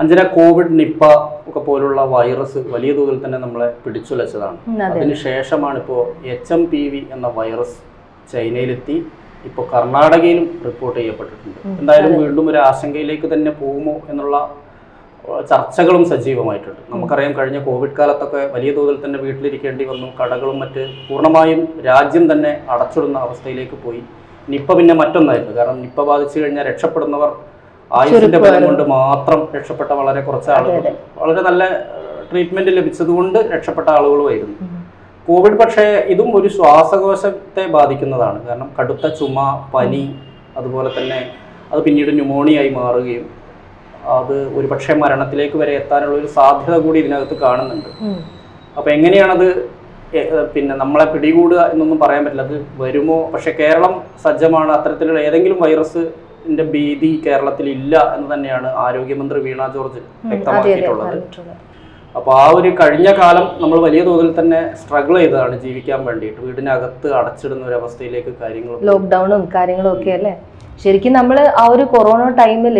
Anjana Covid Nipah ഒക്കെ പോലുള്ള virus വലിയ തോതിൽ തന്നെ നമ്മളെ പിടിച്ചുലച്ചതാണ് അതിനുശേഷമാണ് ഇപ്പോൾ എച്ച് എം പി വി എന്ന വൈറസ് ചൈനയിലെത്തി. ഇപ്പോൾ കർണാടകയിലും റിപ്പോർട്ട് ചെയ്യപ്പെട്ടിട്ടുണ്ട്. എന്തായാലും വീണ്ടും ഒരു ആശങ്കയിലേക്ക് തന്നെ പോകുമോ എന്നുള്ള ചർച്ചകളും സജീവമായിട്ടുണ്ട്. നമുക്കറിയാം കഴിഞ്ഞ കോവിഡ് കാലത്തൊക്കെ വലിയ തോതിൽ തന്നെ വീട്ടിലിരിക്കേണ്ടി വന്നു. കടകളും മറ്റ് പൂർണമായും രാജ്യം തന്നെ അടച്ചിടുന്ന അവസ്ഥയിലേക്ക് പോയി. നിപ്പ പിന്നെ മറ്റൊന്നായിരുന്നു. കാരണം നിപ്പ ബാധിച്ചു കഴിഞ്ഞാൽ രക്ഷപ്പെടുന്നവർ ആയുസിന്റെ ബലം കൊണ്ട് മാത്രം രക്ഷപ്പെട്ട വളരെ കുറച്ച് ആളുകൾ. വളരെ നല്ല ട്രീറ്റ്മെന്റ് ലഭിച്ചതുകൊണ്ട് രക്ഷപ്പെട്ട ആളുകളുമായിരുന്നു. കോവിഡ് പക്ഷേ ഇതും ഒരു ശ്വാസകോശത്തെ ബാധിക്കുന്നതാണ്. കാരണം കടുത്ത ചുമ പനി അതുപോലെ തന്നെ അത് പിന്നീട് ന്യൂമോണിയായി മാറുകയും അത് ഒരു പക്ഷേ മരണത്തിലേക്ക് വരെ എത്താനുള്ള ഒരു സാധ്യത കൂടി ഇതിനകത്ത് കാണുന്നുണ്ട്. അപ്പൊ എങ്ങനെയാണത് പിന്നെ നമ്മളെ പിടികൂടുക എന്നൊന്നും പറയാൻ പറ്റില്ല. അത് വരുമോ? പക്ഷെ കേരളം സജ്ജമാണ്. അത്തരത്തിലുള്ള ഏതെങ്കിലും വൈറസിന്റെ ഭീതി കേരളത്തിൽ ഇല്ല എന്ന് തന്നെയാണ് ആരോഗ്യമന്ത്രി വീണ ജോർജ് വ്യക്തമാക്കിയിട്ടുള്ളത്. അപ്പൊ അപ്പോൾ ആ ഒരു കഴിഞ്ഞ കാലം നമ്മൾ വലിയ തോതിൽ തന്നെ സ്ട്രഗിൾ ചെയ്തതാണ് ജീവിക്കാൻ വേണ്ടിയിട്ട്. വീടിനകത്ത് അടച്ചിടുന്ന ഒരു അവസ്ഥയിലേക്ക് കാര്യങ്ങൾ ലോക്ക്ഡൌണും ലോക്ക്ഡൗണും കാര്യങ്ങളും ഒക്കെ അല്ലേ? ശരിക്കും നമ്മൾ ആ ഒരു കൊറോണ ടൈമിൽ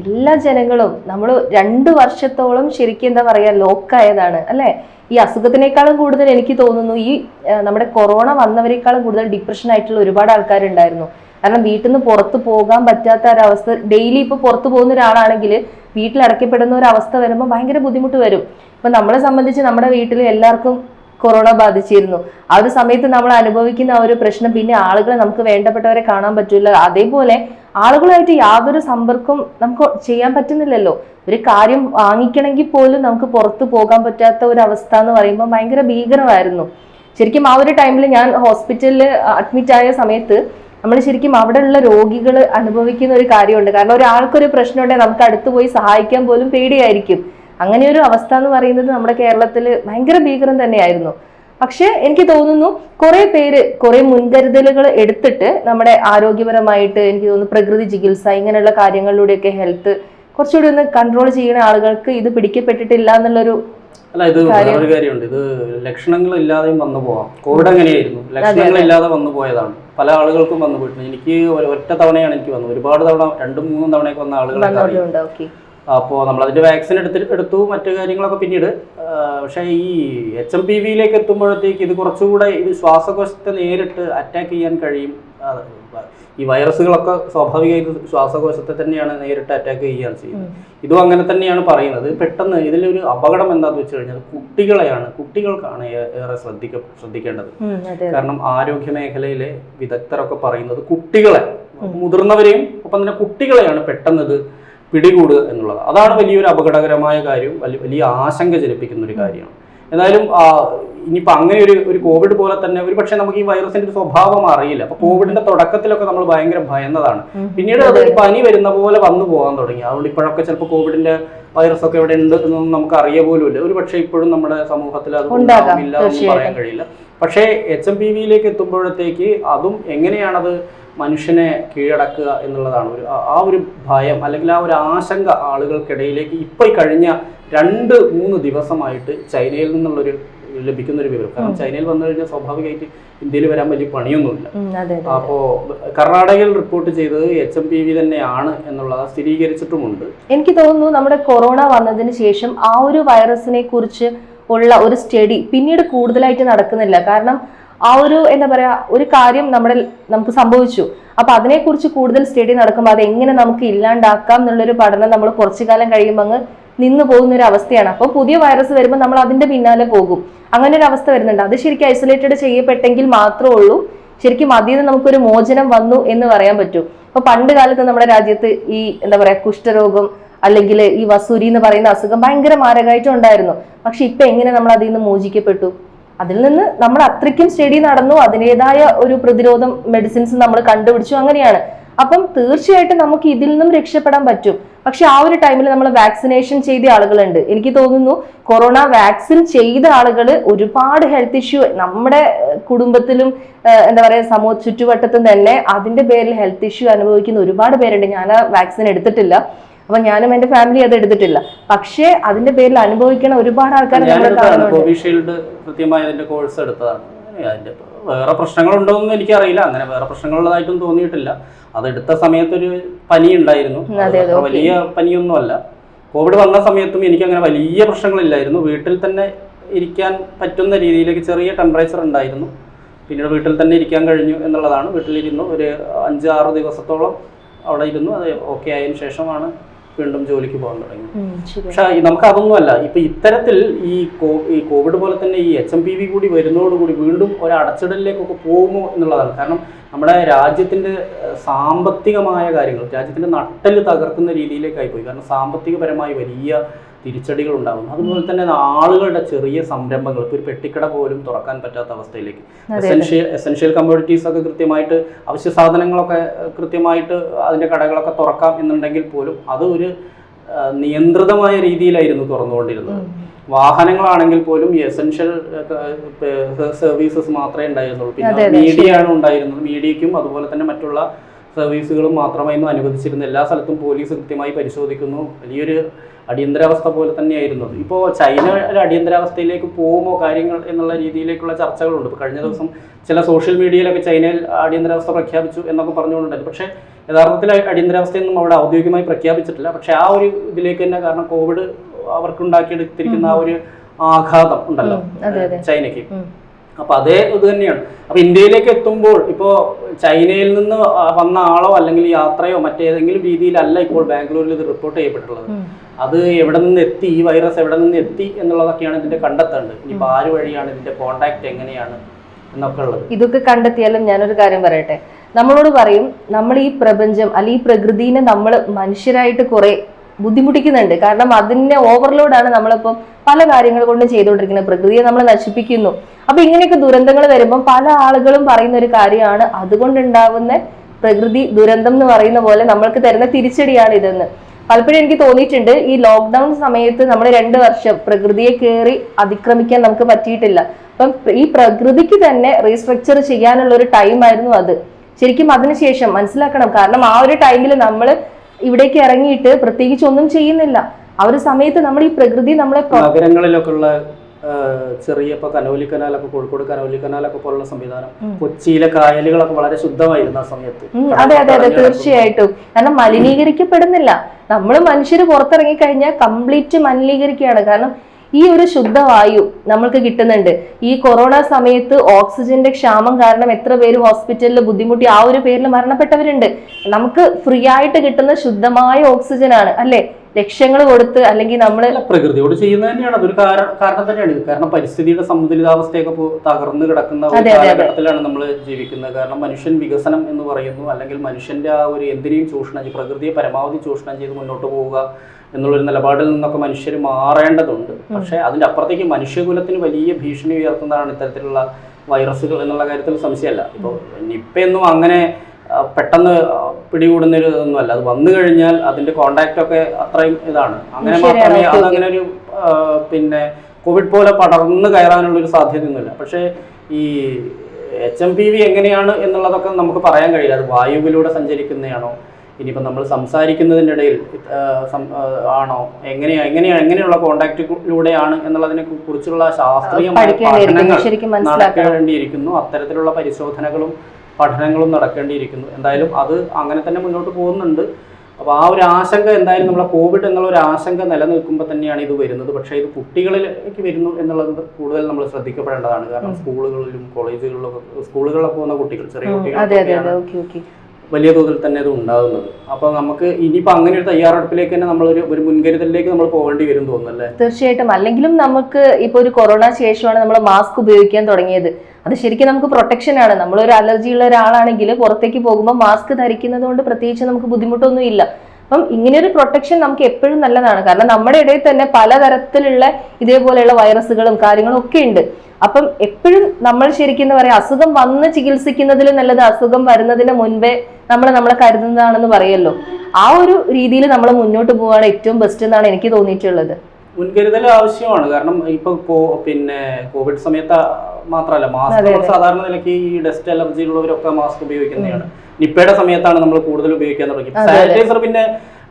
എല്ലാ ജനങ്ങളും നമ്മൾ രണ്ട് വർഷത്തോളം ശരിക്കും എന്താ പറയുക ലോക്കായതാണ് അല്ലേ? ഈ അസുഖത്തിനേക്കാളും കൂടുതൽ എനിക്ക് തോന്നുന്നു ഈ നമ്മുടെ കൊറോണ വന്നവരെക്കാളും കൂടുതൽ ഡിപ്രഷൻ ആയിട്ടുള്ള ഒരുപാട് ആൾക്കാരുണ്ടായിരുന്നു. കാരണം വീട്ടിൽ നിന്ന് പുറത്ത് പോകാൻ പറ്റാത്ത ഒരവസ്ഥ. ഡെയിലി ഇപ്പോൾ പുറത്തു പോകുന്ന ഒരാളാണെങ്കിൽ വീട്ടിൽ അടയ്ക്കപ്പെടുന്ന ഒരു അവസ്ഥ വരുമ്പോൾ ഭയങ്കര ബുദ്ധിമുട്ട് വരും. ഇപ്പം നമ്മളെ സംബന്ധിച്ച് നമ്മുടെ വീട്ടിൽ എല്ലാവർക്കും കൊറോണ ബാധിച്ചിരുന്നു. ആ ഒരു സമയത്ത് നമ്മൾ അനുഭവിക്കുന്ന ആ ഒരു പ്രശ്നം പിന്നെ ആളുകളെ നമുക്ക് വേണ്ടപ്പെട്ടവരെ കാണാൻ പറ്റില്ല. അതേപോലെ ആളുകളായിട്ട് യാതൊരു സമ്പർക്കവും നമുക്ക് ചെയ്യാൻ പറ്റുന്നില്ലല്ലോ. ഒരു കാര്യം വാങ്ങിക്കണമെങ്കിൽ പോലും നമുക്ക് പുറത്തു പോകാൻ പറ്റാത്ത ഒരു അവസ്ഥ എന്ന് പറയുമ്പോൾ ഭയങ്കര ഭീകരമായിരുന്നു. ശരിക്കും ആ ഒരു ടൈമിൽ ഞാൻ ഹോസ്പിറ്റലിൽ അഡ്മിറ്റ് ആയ സമയത്ത് നമ്മൾ ശരിക്കും അവിടെയുള്ള രോഗികൾ അനുഭവിക്കുന്ന ഒരു കാര്യമുണ്ട്. കാരണം ഒരാൾക്കൊരു പ്രശ്നമുണ്ടെങ്കിൽ നമുക്ക് അടുത്ത് പോയി സഹായിക്കാൻ പോലും പേടിയായിരിക്കും. അങ്ങനെ ഒരു അവസ്ഥ എന്ന് പറയുന്നത് നമ്മുടെ കേരളത്തിൽ ഭയങ്കര ഭീകരം തന്നെയായിരുന്നു. പക്ഷേ എനിക്ക് തോന്നുന്നു കുറെ പേര് കുറെ മുൻകരുതലുകൾ എടുത്തിട്ട് നമ്മുടെ ആരോഗ്യപരമായിട്ട് എനിക്ക് തോന്നുന്നു പ്രകൃതി ചികിത്സ ഇങ്ങനെയുള്ള കാര്യങ്ങളിലൂടെയൊക്കെ ഹെൽത്ത് കുറച്ചുകൂടി ഒന്ന് കൺട്രോൾ ചെയ്യുന്ന ആളുകൾക്ക് ഇത് പിടിക്കപ്പെട്ടിട്ടില്ല എന്നുള്ളൊരു അല്ല ഇത് വേറൊരു കാര്യമുണ്ട്. ഇത് ലക്ഷണങ്ങൾ ഇല്ലാതെയും വന്നു പോവാം. കോവിഡ് അങ്ങനെയായിരുന്നു. ലക്ഷണങ്ങൾ ഇല്ലാതെ വന്നു പോയതാണ്. പല ആളുകൾക്കും വന്നു പോയിട്ടുണ്ട്. എനിക്ക് ഒറ്റ തവണയാണ് എനിക്ക് വന്നത്. ഒരുപാട് തവണ രണ്ടും മൂന്നും തവണയൊക്കെ വന്ന ആളുകളൊക്കെ അപ്പോൾ നമ്മൾ അതിന്റെ വാക്സിൻ എടുത്ത് എടുത്തു മറ്റു കാര്യങ്ങളൊക്കെ പിന്നീട് പക്ഷേ ഈ എച്ച് എം പി വിയിലേക്ക് എത്തുമ്പോഴത്തേക്ക് ഇത് കുറച്ചുകൂടെ ഇത് ശ്വാസകോശത്തെ നേരിട്ട് അറ്റാക്ക് ചെയ്യാൻ കഴിയും. ഈ വൈറസുകളൊക്കെ സ്വാഭാവികമായിട്ട് ശ്വാസകോശത്തെ തന്നെയാണ് നേരിട്ട് അറ്റാക്ക് ചെയ്യാൻ ചെയ്യുന്നത്. ഇതും അങ്ങനെ തന്നെയാണ് പറയുന്നത്. പെട്ടെന്ന് ഇതിലൊരു അപകടം എന്താണെന്ന് വെച്ച് കഴിഞ്ഞാൽ കുട്ടികളെയാണ് കുട്ടികൾക്കാണ് ഏറെ ശ്രദ്ധിക്ക ശ്രദ്ധിക്കേണ്ടത്. കാരണം ആരോഗ്യ മേഖലയിലെ വിദഗ്ധരൊക്കെ പറയുന്നത് കുട്ടികളെ മുതിർന്നവരെയും ഒപ്പം തന്നെ കുട്ടികളെയാണ് പെട്ടെന്ന് ഇത് പിടികൂടുക എന്നുള്ളത്. അതാണ് വലിയൊരു അപകടകരമായ കാര്യം വലിയ വലിയ ആശങ്ക ജനിപ്പിക്കുന്ന ഒരു കാര്യമാണ്. എന്തായാലും ഇനിയിപ്പോൾ അങ്ങനെ ഒരു ഒരു കോവിഡ് പോലെ തന്നെ ഒരു പക്ഷേ നമുക്ക് ഈ വൈറസിന്റെ ഒരു സ്വഭാവം അറിയില്ല. അപ്പൊ കോവിഡിന്റെ തുടക്കത്തിലൊക്കെ നമ്മൾ ഭയങ്കര ഭയന്നതാണ്. പിന്നീട് അതൊരു പനി വരുന്ന പോലെ വന്നു പോകാൻ തുടങ്ങി. അതുകൊണ്ട് ഇപ്പോഴൊക്കെ ചിലപ്പോൾ കോവിഡിന്റെ വൈറസ് ഒക്കെ ഇവിടെ ഉണ്ട് എന്നൊന്നും നമുക്ക് അറിയ പോലുമില്ല ഒരു പക്ഷേ ഇപ്പോഴും നമ്മുടെ സമൂഹത്തിൽ അത് ഉണ്ടാകില്ല ഉണ്ടാവില്ല എന്നൊന്നും പറയാൻ കഴിയില്ല. പക്ഷേ എച്ച് എം പി വിയിലേക്ക് എത്തുമ്പോഴത്തേക്ക് അതും എങ്ങനെയാണത് മനുഷ്യനെ കീഴടക്കുക എന്നുള്ളതാണ് ഒരു ആ- ഒരു ഭയം അല്ലെങ്കിൽ ആ ഒരു ആശങ്ക ആളുകൾക്കിടയിലേക്ക് ഇപ്പോൾ ഈ കഴിഞ്ഞ രണ്ട് മൂന്ന് ദിവസമായിട്ട് ചൈനയിൽ നിന്നുള്ളൊരു ലഭിക്കുന്ന ഒരു വിവരം. കാരണം ചൈനയിൽ വന്നു കഴിഞ്ഞാൽ സ്വാഭാവികമായിട്ട് ഇന്ത്യയിൽ വരാൻ വലിയ പണിയൊന്നുമില്ല. അപ്പോ കർണാടകയിൽ റിപ്പോർട്ട് ചെയ്തത് എച്ച് എം പി വി തന്നെയാണ് എന്നുള്ളത് സ്ഥിരീകരിച്ചിട്ടുമുണ്ട്. എനിക്ക് തോന്നുന്നു നമ്മുടെ കൊറോണ വന്നതിന് ശേഷം ആ ഒരു വൈറസിനെ കുറിച്ച് ഉള്ള ഒരു സ്റ്റഡി പിന്നീട് കൂടുതലായിട്ട് നടക്കുന്നില്ല. കാരണം ആ ഒരു എന്താ പറയാ ഒരു കാര്യം നമ്മുടെ നമുക്ക് സംഭവിച്ചു. അപ്പൊ അതിനെക്കുറിച്ച് കൂടുതൽ സ്റ്റഡി നടക്കുമ്പോൾ അത് എങ്ങനെ നമുക്ക് ഇല്ലാണ്ടാക്കാം എന്നുള്ളൊരു പഠനം നമ്മൾ കുറച്ചു കാലം കഴിയുമ്പോൾ അങ്ങ് നിന്ന് പോകുന്ന ഒരു അവസ്ഥയാണ് അപ്പോൾ പുതിയ വൈറസ് വരുമ്പോൾ നമ്മൾ അതിന്റെ പിന്നാലെ പോകും. അങ്ങനെ ഒരു അവസ്ഥ വരുന്നുണ്ട്. അത് ശരിക്കും ഐസൊലേറ്റഡ് ചെയ്യപ്പെട്ടെങ്കിൽ മാത്രമേ ഉള്ളൂ. ശരിക്കും അതിൽ നിന്ന് നമുക്കൊരു മോചനം വന്നു എന്ന് പറയാൻ പറ്റൂ. അപ്പൊ പണ്ട് കാലത്ത് നമ്മുടെ രാജ്യത്ത് ഈ എന്താ പറയാ കുഷ്ഠരോഗം അല്ലെങ്കിൽ ഈ വസൂരി എന്ന് പറയുന്ന അസുഖം ഭയങ്കര മാരകമായിട്ട് ഉണ്ടായിരുന്നു. പക്ഷെ ഇപ്പൊ എങ്ങനെ നമ്മൾ അതിൽ നിന്ന് മോചിക്കപ്പെട്ടു? അതിൽ നിന്ന് നമ്മൾ അത്രയ്ക്കും സ്റ്റഡി നടന്നു. അതിന്റെതായ ഒരു പ്രതിരോധം മെഡിസിൻസ് നമ്മൾ കണ്ടുപിടിച്ചു. അങ്ങനെയാണ്. അപ്പം തീർച്ചയായിട്ടും നമുക്ക് ഇതിൽ നിന്നും രക്ഷപ്പെടാൻ പറ്റും. പക്ഷെ ആ ഒരു ടൈമിൽ നമ്മൾ വാക്സിനേഷൻ ചെയ്ത ആളുകളുണ്ട്. എനിക്ക് തോന്നുന്നു കൊറോണ വാക്സിൻ ചെയ്ത ആളുകൾ ഒരുപാട് ഹെൽത്ത് ഇഷ്യൂ നമ്മുടെ കുടുംബത്തിലും എന്താ പറയുക സമൂഹ ചുറ്റുവട്ടത്തും തന്നെ അതിന്റെ പേരിൽ ഹെൽത്ത് ഇഷ്യൂ അനുഭവിക്കുന്ന ഒരുപാട് പേരുണ്ട്. ഞാൻ ആ വാക്സിൻ എടുത്തിട്ടില്ല. അപ്പൊ ഞാനും എന്റെ ഫാമിലി അത് എടുത്തിട്ടില്ല. പക്ഷേ അതിന്റെ പേരിൽ അനുഭവിക്കണ ഒരുപാട് ആൾക്കാർ കോവിഷീൽഡ് കൃത്യമായി അതിന്റെ കോഴ്സ് എടുത്തതാണ്. അതിന്റെ വേറെ പ്രശ്നങ്ങളുണ്ടോന്നും എനിക്കറിയില്ല. അങ്ങനെ വേറെ പ്രശ്നങ്ങളുള്ളതായിട്ടും തോന്നിയിട്ടില്ല. അതെടുത്ത സമയത്ത് ഒരു പനി ഉണ്ടായിരുന്നു. വലിയ പനിയൊന്നുമല്ല. കോവിഡ് വന്ന സമയത്തും എനിക്ക് അങ്ങനെ വലിയ പ്രശ്നങ്ങളില്ലായിരുന്നു. വീട്ടിൽ തന്നെ ഇരിക്കാൻ പറ്റുന്ന രീതിയിലേക്ക് ചെറിയ ടെമ്പറേച്ചർ ഉണ്ടായിരുന്നു. പിന്നീട് വീട്ടിൽ തന്നെ ഇരിക്കാൻ കഴിഞ്ഞു എന്നുള്ളതാണ്. വീട്ടിലിരുന്നു ഒരു അഞ്ച് ആറ് ദിവസത്തോളം അവിടെ ഇരുന്നു. അത് ഓക്കെ ആയതിനു ശേഷമാണ് വീണ്ടും ജോലിക്ക് പോകാൻ തുടങ്ങി. പക്ഷെ നമുക്ക് നമുക്ക് അതൊന്നുമല്ല ഇപ്പൊ ഇത്തരത്തിൽ ഈ ഈ കോവിഡ് പോലെ തന്നെ ഈ എച്ച് എം പി വി കൂടി വരുന്നതോടുകൂടി വീണ്ടും ഒരു അടച്ചിടലിലേക്കൊക്കെ പോകുമോ എന്നുള്ളതാണ്. കാരണം നമ്മുടെ രാജ്യത്തിന്റെ സാമ്പത്തികമായ കാര്യങ്ങൾ രാജ്യത്തിന്റെ നട്ടൽ തകർക്കുന്ന രീതിയിലേക്കായി പോയി കാരണം സാമ്പത്തികപരമായി വലിയ തിരിച്ചടികൾ ഉണ്ടാകും അതുപോലെ തന്നെ ആളുകളുടെ ചെറിയ സംരംഭങ്ങൾ ഇപ്പോൾ ഒരു പെട്ടിക്കട പോലും തുറക്കാൻ പറ്റാത്ത അവസ്ഥയിലേക്ക്. എസെൻഷ്യൽ എസെൻഷ്യൽ കമ്മോഡിറ്റീസ് ഒക്കെ കൃത്യമായിട്ട് അവശ്യ സാധനങ്ങളൊക്കെ കൃത്യമായിട്ട് അതിന്റെ കടകളൊക്കെ തുറക്കാം എന്നുണ്ടെങ്കിൽ പോലും അത് ഒരു നിയന്ത്രിതമായ രീതിയിലായിരുന്നു തുറന്നുകൊണ്ടിരുന്നത്. വാഹനങ്ങളാണെങ്കിൽ പോലും എസെൻഷ്യൽ സർവീസസ് മാത്രമേ ഉണ്ടായിരുന്നുള്ളൂ. പിന്നെ മീഡിയ ആണ് ഉണ്ടായിരുന്നത്. മീഡിയയ്ക്കും അതുപോലെ തന്നെ മറ്റുള്ള സർവീസുകളും മാത്രമായിരുന്നു അനുവദിച്ചിരുന്നത്. എല്ലാ സ്ഥലത്തും പോലീസ് കൃത്യമായി പരിശോധിക്കുന്നു. വലിയൊരു അടിയന്തരാവസ്ഥ പോലെ തന്നെയായിരുന്നു. അത് ഇപ്പോൾ ചൈന ഒരു അടിയന്തരാവസ്ഥയിലേക്ക് പോകുമോ കാര്യങ്ങൾ എന്നുള്ള രീതിയിലേക്കുള്ള ചർച്ചകളുണ്ട്. ഇപ്പോൾ കഴിഞ്ഞ ദിവസം ചില സോഷ്യൽ മീഡിയയിലൊക്കെ ചൈനയിൽ അടിയന്തരാവസ്ഥ പ്രഖ്യാപിച്ചു എന്നൊക്കെ പറഞ്ഞുകൊണ്ടുണ്ടായിരുന്നു പക്ഷേ യഥാർത്ഥത്തിൽ അടിയന്തരാവസ്ഥയൊന്നും അവിടെ ഔദ്യോഗികമായി പ്രഖ്യാപിച്ചിട്ടില്ല. പക്ഷേ ആ ഒരു ഇതിലേക്ക് തന്നെ കാരണം കോവിഡ് അവർക്കുണ്ടാക്കിയെടുത്തിരിക്കുന്ന ആ ഒരു ആഘാതം ഉണ്ടല്ലോ. ചൈനയ്ക്ക്. അപ്പൊ അതേ ഇത് തന്നെയാണ്. അപ്പൊ ഇന്ത്യയിലേക്ക് എത്തുമ്പോൾ ഇപ്പോ ചൈനയിൽ നിന്ന് വന്ന ആളോ അല്ലെങ്കിൽ യാത്രയോ മറ്റേതെങ്കിലും രീതിയിലല്ല ഇപ്പോൾ ബാംഗ്ലൂരിൽ ഇത് റിപ്പോർട്ട് ചെയ്യപ്പെട്ടിട്ടുള്ളത്. അത് എവിടെ നിന്ന് എത്തി ഈ വൈറസ് എവിടെ നിന്ന് എത്തി എന്നുള്ളതൊക്കെയാണ് ഇതിന്റെ കണ്ടെത്തേണ്ടത്. ഇനിയിപ്പോൾ ആര് വഴിയാണ് ഇതിന്റെ കോണ്ടാക്ട് എങ്ങനെയാണ് എന്നൊക്കെ ഉള്ളത്. ഇതൊക്കെ കണ്ടെത്തിയാലും ഞാനൊരു കാര്യം പറയട്ടെ. നമ്മളോട് പറയും നമ്മൾ ഈ പ്രപഞ്ചം അല്ലെങ്കിൽ ഈ പ്രകൃതിനെ നമ്മൾ മനുഷ്യരായിട്ട് കുറെ ബുദ്ധിമുട്ടിക്കുന്നുണ്ട്. കാരണം അതിന്റെ ഓവർലോഡാണ് നമ്മളിപ്പം പല കാര്യങ്ങൾ കൊണ്ട് ചെയ്തുകൊണ്ടിരിക്കുന്നത്. പ്രകൃതിയെ നമ്മൾ നശിപ്പിക്കുന്നു. അപ്പൊ ഇങ്ങനെയൊക്കെ ദുരന്തങ്ങൾ വരുമ്പോൾ പല ആളുകളും പറയുന്ന ഒരു കാര്യമാണ്. അതുകൊണ്ടുണ്ടാവുന്ന പ്രകൃതി ദുരന്തം എന്ന് പറയുന്ന പോലെ നമ്മൾക്ക് തരുന്ന തിരിച്ചടിയാണ് ഇതെന്ന്. പലപ്പോഴും എനിക്ക് തോന്നിയിട്ടുണ്ട് ഈ ലോക്ക്ഡൌൺ സമയത്ത് നമ്മൾ രണ്ട് വർഷം പ്രകൃതിയെ കയറി അതിക്രമിക്കാൻ നമുക്ക് പറ്റിയിട്ടില്ല. അപ്പം ഈ പ്രകൃതിക്ക് തന്നെ റീസ്ട്രക്ചർ ചെയ്യാനുള്ള ഒരു ടൈം ആയിരുന്നു അത്. ശരിക്കും അതിനുശേഷം മനസ്സിലാക്കണം. കാരണം ആ ഒരു ടൈമിൽ നമ്മൾ ഇവിടേക്ക് ഇറങ്ങിയിട്ട് പ്രത്യേകിച്ച് ഒന്നും ചെയ്യുന്നില്ല. ആ ഒരു സമയത്ത് നമ്മൾ ഈ പ്രകൃതി നമ്മളെ നഗരങ്ങളിലൊക്കെ ഉള്ള ചെറിയ ഇപ്പൊ കനോലി കനാലൊക്കെ കോഴിക്കോട് കനോലി കനാലൊക്കെ പോലുള്ള സംവിധാനം. കൊച്ചിയിലെ കായലുകളൊക്കെ വളരെ ശുദ്ധമായിരുന്നു ആ സമയത്ത്. അതെ അതെ അതെ തീർച്ചയായിട്ടും. കാരണം മലിനീകരിക്കപ്പെടുന്നില്ല. നമ്മൾ മനുഷ്യർ പുറത്തിറങ്ങി കഴിഞ്ഞാൽ കംപ്ലീറ്റ് മലിനീകരിക്കുകയാണ്. കാരണം ഈ ഒരു ശുദ്ധവായു നമ്മൾക്ക് കിട്ടുന്നുണ്ട്. ഈ കൊറോണ സമയത്ത് ഓക്സിജന്റെ ക്ഷാമം കാരണം എത്ര പേര് ഹോസ്പിറ്റലിൽ ബുദ്ധിമുട്ടി ആ ഒരു പേരിൽ മരണപ്പെട്ടവരുണ്ട്. നമുക്ക് ഫ്രീ ആയിട്ട് കിട്ടുന്ന ശുദ്ധമായ ഓക്സിജൻ ആണ് അല്ലെ? ലക്ഷ്യങ്ങൾ കൊടുത്ത് അല്ലെങ്കിൽ നമ്മൾ പ്രകൃതിയോട് ചെയ്യുന്നത് തന്നെയാണ്. അതൊരു കാരണം തന്നെയാണ്. ഇത് കാരണം പരിസ്ഥിതിയുടെ സന്തുലിതാവസ്ഥയൊക്കെ തകർന്നു കിടക്കുന്ന ഒരു. കാലഘട്ടത്തിലാണ് നമ്മൾ ജീവിക്കുന്നത്. കാരണം മനുഷ്യൻ വികസനം എന്ന് പറയുന്നു. അല്ലെങ്കിൽ മനുഷ്യന്റെ ആ ഒരു എന്തിനേയും ചൂഷണം പ്രകൃതിയെ പരമാവധി ചൂഷണം ചെയ്ത് മുന്നോട്ട് പോവുക. എന്നുള്ളൊരു നിലപാടിൽ നിന്നൊക്കെ മനുഷ്യർ മാറേണ്ടതുണ്ട്. പക്ഷേ അതിന്റെ അപ്പുറത്തേക്ക് മനുഷ്യകുലത്തിന് വലിയ ഭീഷണി ഉയർത്തുന്നതാണ് ഇത്തരത്തിലുള്ള വൈറസുകൾ എന്നുള്ള കാര്യത്തിൽ സംശയമല്ല. ഇപ്പോൾ നിപ്പയൊന്നും അങ്ങനെ പെട്ടെന്ന് പിടികൂടുന്നൊരു പിടികൂടുന്ന ഒരു അത് വന്നു കഴിഞ്ഞാൽ അതിന്റെ കോണ്ടാക്ട് ഒക്കെ അത്രയും ഇതാണ്. അങ്ങനെ മാത്രമേ അത് അങ്ങനെ അതങ്ങനെ ഒരു പിന്നെ കോവിഡ് പോലെ പടർന്നു കയറാനുള്ള ഒരു സാധ്യതയൊന്നുമില്ല. പക്ഷേ ഈ എച്ച് എം പി വി എങ്ങനെയാണ് എന്നുള്ളതൊക്കെ നമുക്ക് പറയാൻ കഴിയില്ല. അത് വായുവിലൂടെ സഞ്ചരിക്കുന്നതാണോ ഇനിയിപ്പോൾ നമ്മൾ സംസാരിക്കുന്നതിന്റെ ഇടയിൽ ആണോ? എങ്ങനെയാണ് എങ്ങനെയാണ് എങ്ങനെയുള്ള കോണ്ടാക്റ്റിലൂടെയാണ് എന്നുള്ളതിനെ കുറിച്ചുള്ള ശാസ്ത്രീയമായ പഠനങ്ങൾ നടക്കേണ്ടിയിരിക്കുന്നു. അത്തരത്തിലുള്ള പരിശോധനകളും പഠനങ്ങളും നടക്കേണ്ടിയിരിക്കുന്നു. എന്തായാലും അത് അങ്ങനെ തന്നെ മുന്നോട്ട് പോകുന്നുണ്ട്. അപ്പോൾ ആ ഒരു ആശങ്ക എന്തായാലും നമ്മളെ കോവിഡ് എന്നുള്ള ഒരു ആശങ്ക നിലനിൽക്കുമ്പോൾ തന്നെയാണ് ഇത് വരുന്നത്. പക്ഷേ ഇത് കുട്ടികളിലേക്ക് വരുന്നു എന്നുള്ളത് കൂടുതൽ നമ്മൾ ശ്രദ്ധിക്കപ്പെടേണ്ടതാണ്. കാരണം സ്കൂളുകളിലും കോളേജുകളിലും സ്കൂളുകളിലൊക്കെ പോകുന്ന കുട്ടികൾ ചെറിയ കുട്ടികൾ വലിയ തോതിൽ തന്നെ ഇത് ഉണ്ടാകുന്നത് അപ്പൊ നമുക്ക് ഇനിയിപ്പോ അങ്ങനെ ഒരു തയ്യാറെടുപ്പിലേക്ക് തന്നെ നമ്മൾ ഒരു മുൻകരുതലിലേക്ക് നമ്മൾ പോകേണ്ടി വരും തോന്നുന്നല്ലേ? തീർച്ചയായിട്ടും. അല്ലെങ്കിലും നമുക്ക് ഇപ്പൊ ഒരു കൊറോണ ശേഷമാണ് നമ്മൾ മാസ്ക് ഉപയോഗിക്കാൻ തുടങ്ങിയത്. അത് ശരിക്കും നമുക്ക് പ്രൊട്ടക്ഷൻ ആണ്. നമ്മൾ ഒരു അലർജി ഉള്ള ഒരാളാണെങ്കിൽ പുറത്തേക്ക് പോകുമ്പോൾ മാസ്ക് ധരിക്കുന്നത് കൊണ്ട് പ്രത്യേകിച്ച് നമുക്ക് ബുദ്ധിമുട്ടൊന്നും ഇല്ല അപ്പം ഇങ്ങനെയൊരു പ്രൊട്ടക്ഷൻ നമുക്ക് എപ്പോഴും നല്ലതാണ്. കാരണം നമ്മുടെ ഇടയിൽ തന്നെ പലതരത്തിലുള്ള ഇതേപോലെയുള്ള വൈറസുകളും കാര്യങ്ങളും ഒക്കെ ഉണ്ട്. അപ്പം എപ്പോഴും നമ്മൾ ശരിക്കും എന്താ പറയുക അസുഖം വന്ന് ചികിത്സിക്കുന്നതിൽ നല്ലത് അസുഖം വരുന്നതിന് മുൻപേ നമ്മൾ നമ്മളെ കരുതുന്നതാണെന്ന് പറയല്ലോ. ആ ഒരു രീതിയിൽ നമ്മൾ മുന്നോട്ട് പോവുകയാണ് ഏറ്റവും ബെസ്റ്റ് എന്നാണ് എനിക്ക് തോന്നിയിട്ടുള്ളത്. മുൻകരുതൽ ആവശ്യമാണ്. കാരണം ഇപ്പൊ പിന്നെ കോവിഡ് സമയത്ത് മാത്രമല്ല മാസ്ക് സാധാരണ നിലയ്ക്ക് ഈ ഡസ്റ്റ് അലർജി ഉള്ളവരൊക്കെ മാസ്ക് ഉപയോഗിക്കുന്നതാണ്. നിപ്പയുടെ സമയത്താണ് നമ്മൾ കൂടുതൽ ഉപയോഗിക്കാൻ തുടങ്ങി. സാനിറ്റൈസർ പിന്നെ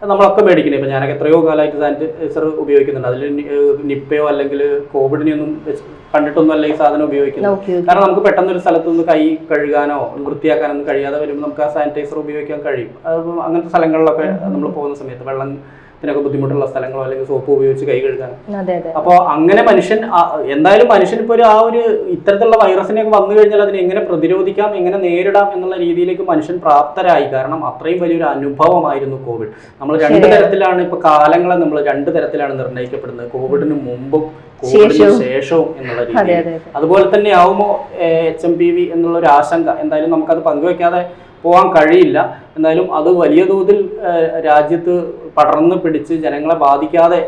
നമ്മളൊക്കെ മേടിക്കുന്നത് ഇപ്പൊ ഞാനൊക്കെ എത്രയോ കാലമായിട്ട് സാനിറ്റൈസർ ഉപയോഗിക്കുന്നുണ്ട്. അതിൽ നിപ്പയോ അല്ലെങ്കിൽ കോവിഡിനെയൊന്നും ഒന്നും കണ്ടിട്ടൊന്നും അല്ല ഈ സാധനം ഉപയോഗിക്കുന്നത്. കാരണം നമുക്ക് പെട്ടെന്ന് ഒരു സ്ഥലത്ത് നിന്ന് കൈ കഴുകാനോ വൃത്തിയാക്കാനൊന്നും കഴിയാതെ വരുമ്പോൾ നമുക്ക് ആ സാനിറ്റൈസർ ഉപയോഗിക്കാൻ കഴിയും. അത് അങ്ങനത്തെ സ്ഥലങ്ങളിലൊക്കെ നമ്മൾ പോകുന്ന സമയത്ത് വെള്ളം ഇതിനൊക്കെ ബുദ്ധിമുട്ടുള്ള സ്ഥലങ്ങളോ അല്ലെങ്കിൽ സോപ്പ് ഉപയോഗിച്ച് കൈ കഴുകാൻ. അപ്പോൾ അങ്ങനെ മനുഷ്യൻ എന്തായാലും മനുഷ്യൻ ഇപ്പോൾ ഒരു ആ ഒരു ഇത്തരത്തിലുള്ള വൈറസിനെ വന്നു കഴിഞ്ഞാൽ അതിനെ എങ്ങനെ പ്രതിരോധിക്കാം എങ്ങനെ നേരിടാം എന്നുള്ള രീതിയിലേക്ക് മനുഷ്യൻ പ്രാപ്തരായി. കാരണം അത്രയും വലിയൊരു അനുഭവമായിരുന്നു കോവിഡ്. നമ്മൾ രണ്ട് തരത്തിലാണ് ഇപ്പൊ കാലങ്ങളെ നമ്മൾ രണ്ട് തരത്തിലാണ് നിർണയിക്കപ്പെടുന്നത്. കോവിഡിന് മുമ്പും കോവിഡിന് ശേഷവും. എന്നുള്ള രീതി രീതിയിൽ. അതെ അതെ. അതുപോലെ തന്നെ ആവുമോ എച്ച് എം പി വി എന്നുള്ള ഒരു ആശങ്ക. എന്തായാലും നമുക്കത് പങ്കുവെക്കാതെ പോകാൻ കഴിയില്ല. എന്തായാലും അത് വലിയ തോതിൽ രാജ്യത്ത് പടർന്ന് പിടിച്ച് ജനങ്ങളെ ബാധിക്കാതെ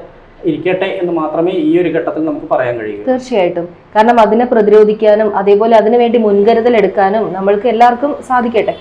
ഇരിക്കട്ടെ എന്ന് മാത്രമേ ഈ ഒരു ഘട്ടത്തിൽ നമുക്ക് പറയാൻ കഴിയൂ. തീർച്ചയായിട്ടും. കാരണം അതിനെ പ്രതിരോധിക്കാനും അതേപോലെ അതിനു വേണ്ടി മുൻകരുതൽ എടുക്കാനും നമ്മൾക്ക് എല്ലാവർക്കും സാധിക്കട്ടെ.